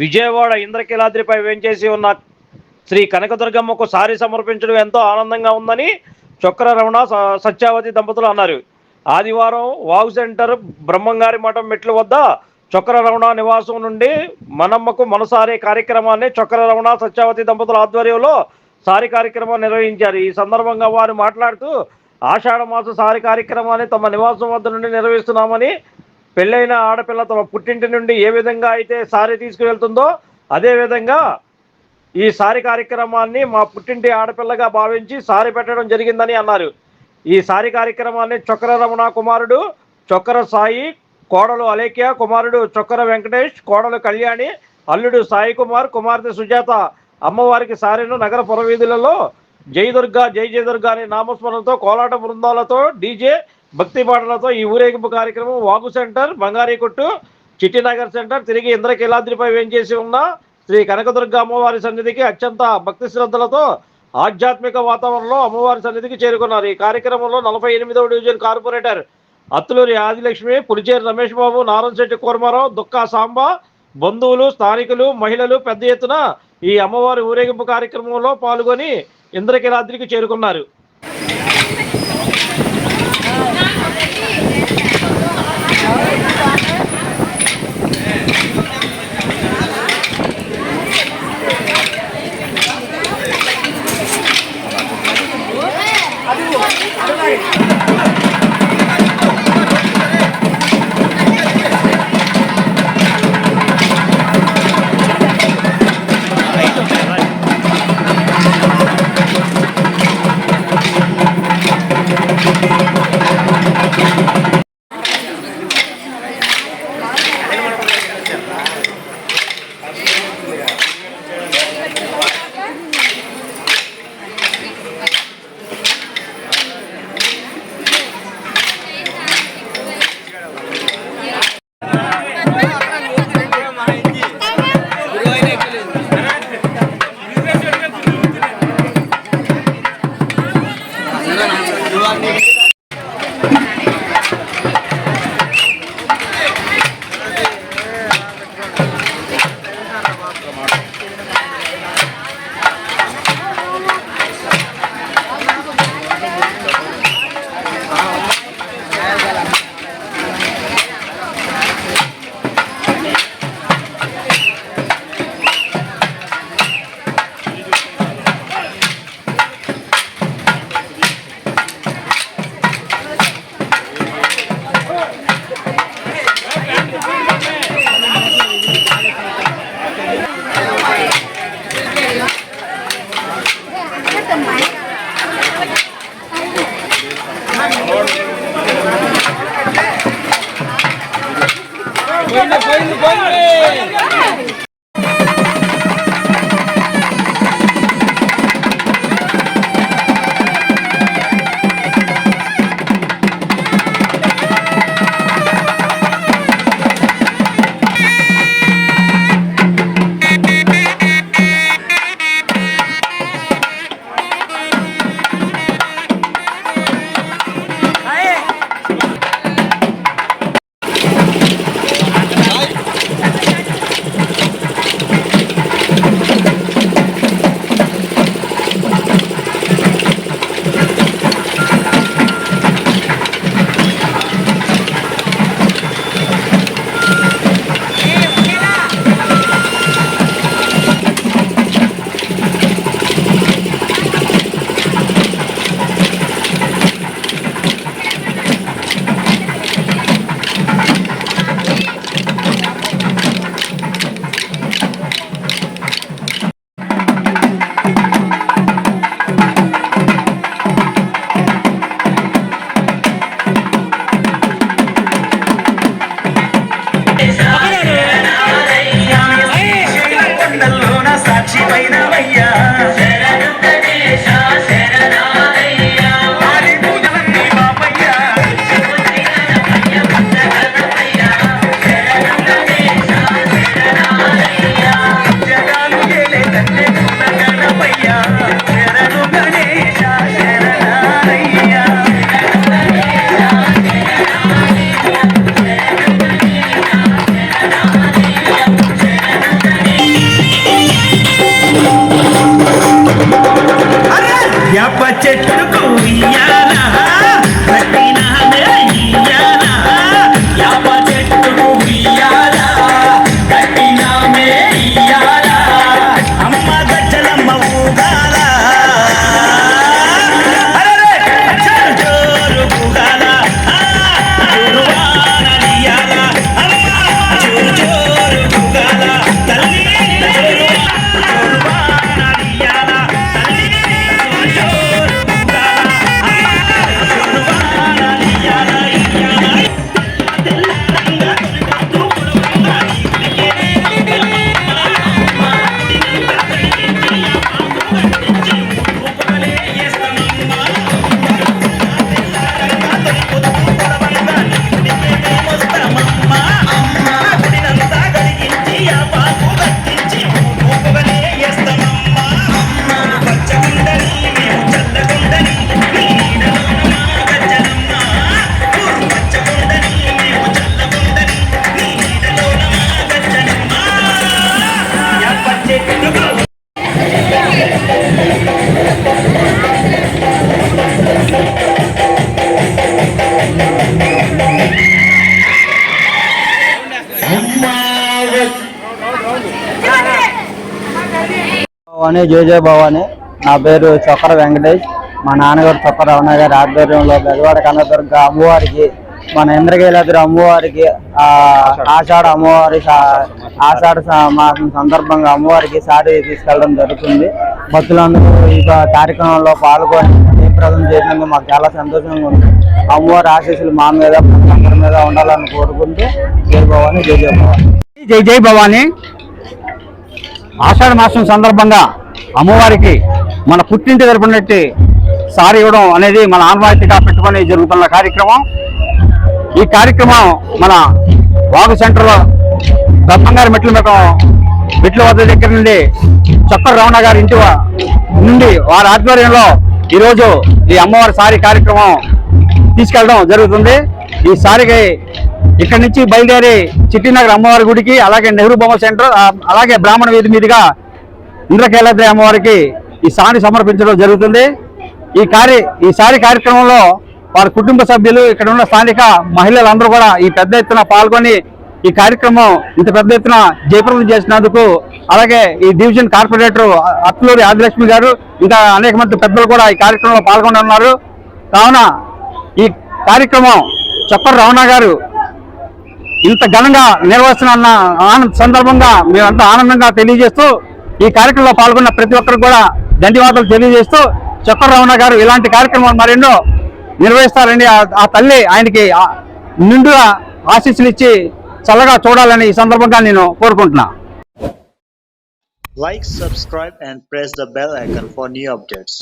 విజయవాడ ఇంద్రకీలాద్రిపై వేంచేసి ఉన్న శ్రీ కనకదుర్గమ్మకు సారి సమర్పించడం ఎంతో ఆనందంగా ఉందని చొక్కర రమణ సత్యావతి దంపతులు అన్నారు. ఆదివారం వాగు సెంటర్ బ్రహ్మంగారి మఠం మెట్ల వద్ద చొక్కర రమణ నివాసం నుండి మనమ్మకు మనసారే కార్యక్రమాన్ని చొక్కర రమణ సత్యావతి దంపతుల ఆధ్వర్యంలో సారి కార్యక్రమం నిర్వహించారు. ఈ సందర్భంగా వారు మాట్లాడుతూ ఆషాఢ మాస సారి కార్యక్రమాన్ని తమ నివాసం వద్ద నుండి నిర్వహిస్తున్నామని పెళ్ళైన ఆడపిల్ల తమ పుట్టింటి నుండి ఏ విధంగా అయితే సారీ తీసుకువెళ్తుందో అదేవిధంగా ఈ సారి కార్యక్రమాన్ని మా పుట్టింటి ఆడపిల్లగా భావించి సారీ పెట్టడం జరిగిందని అన్నారు. ఈ సారి కార్యక్రమాన్ని చొక్కర రమణ కుమారుడు చొక్కర సాయి కోడలు అలేఖ్య కుమారుడు చొక్కర వెంకటేష్ కోడలు కళ్యాణి అల్లుడు సాయి కుమార్ కుమార్తె సుజాత అమ్మవారికి సారీను నగర పురవీధులలో జై దుర్గా జై జయ దుర్గా అనే నామస్మరణతో కోలాట బృందాలతో డీజే భక్తి పాటలతో ఈ ఊరేగింపు కార్యక్రమం వాగు సెంటర్ బంగారీ కొట్టు చిట్టినగర్ సెంటర్ తిరిగి ఇంద్రకీలాద్రిపై వేంచేసి ఉన్న శ్రీ కనకదుర్గ అమ్మవారి సన్నిధికి అత్యంత భక్తి శ్రద్ధలతో ఆధ్యాత్మిక వాతావరణంలో అమ్మవారి సన్నిధికి చేరుకున్నారు. ఈ కార్యక్రమంలో నలభై ఎనిమిదవ డివిజన్ కార్పొరేటర్ అత్తులూరి ఆదిలక్ష్మి పులిచేరి రమేష్ బాబు నారాయణశెట్టి కూర్మారావు దుక్కా సాంబ బంధువులు స్థానికులు మహిళలు పెద్ద ఎత్తున ఈ అమ్మవారి ఊరేగింపు కార్యక్రమంలో పాల్గొని ఇంద్రకీలాద్రికి చేరుకున్నారు. Vamos, vamos! భవాని జయ జయ భవాని. నా పేరు చొక్కర వెంకటేష్. మా నాన్నగారు చొక్కర రమణ గారి ఆధ్వర్యంలో బెజవాడ కనదుర్గ అమ్మవారికి మన ఇంద్రకీలాద్రి అమ్మవారికి ఆషాఢ అమ్మవారి ఆషాఢ మాసం సందర్భంగా అమ్మవారికి సారి తీసుకెళ్ళడం జరుగుతుంది. భక్తులందరూ ఈ కార్యక్రమంలో పాల్గొని జయప్రదం చేసినందుకు మాకు చాలా సంతోషంగా ఉంది. అమ్మవారి ఆశీస్సులు మా మీద అందరి మీద ఉండాలని కోరుకుంటూ జయ భవాని జయ జయ భవాని. జై జై భవాని. ఆషాఢ మాసం సందర్భంగా అమ్మవారికి మన పుట్టింటి తరపునట్టి సారి ఇవ్వడం అనేది మన ఆన్వాయితీగా పెట్టుకొని జరుగుతున్న కార్యక్రమం. ఈ కార్యక్రమం మన వాగు సెంటర్లో బ్రహ్మంగారి మెట్ల మీద మెట్ల వద్ద దగ్గర నుండి చక్కర రమణ గారి ఇంటి నుండి వారి ఆధ్వర్యంలో ఈరోజు ఈ అమ్మవారి సారీ కార్యక్రమం తీసుకెళ్ళడం జరుగుతుంది. ఈ సారికి ఇక్కడ నుంచి బయలుదేరి చిట్టినగర్ అమ్మవారి గుడికి అలాగే నెహ్రూ బొమ్మ సెంటర్ అలాగే బ్రాహ్మణ వీధి మీదుగా ఇంద్రకేలాద్రి అమ్మవారికి ఈ సాని సమర్పించడం జరుగుతుంది. ఈ కార్య ఈ కార్యక్రమంలో వారి కుటుంబ సభ్యులు ఇక్కడ ఉన్న స్థానిక మహిళలందరూ కూడా ఈ పెద్ద ఎత్తున పాల్గొని ఈ కార్యక్రమం ఇంత పెద్ద ఎత్తున జయప్రదం చేసినందుకు అలాగే ఈ డివిజన్ కార్పొరేటర్ అత్లూరి ఆదిలక్ష్మి గారు ఇంకా అనేక మంది పెద్దలు కూడా ఈ కార్యక్రమంలో పాల్గొని ఉన్నారు కావున ఈ కార్యక్రమం చప్పర్ రమణ గారు ఇంత ఘనంగా నిర్వహిస్తున్న ఆనంద సందర్భంగా మేమంతా ఆనందంగా తెలియజేస్తూ ఈ కార్యక్రమంలో పాల్గొన్న ప్రతి ఒక్కరికి కూడా ధన్యవాదాలు తెలియజేస్తూ చక్కర రమణ గారు ఇలాంటి కార్యక్రమాలు మరెన్నో నిర్వహిస్తారని ఆ- తల్లి ఆయనకి నిండుగా ఆశీస్సులు ఇచ్చి చల్లగా చూడాలని ఈ సందర్భంగా నేను కోరుకుంటున్నా. Like subscribe and press the bell icon for new updates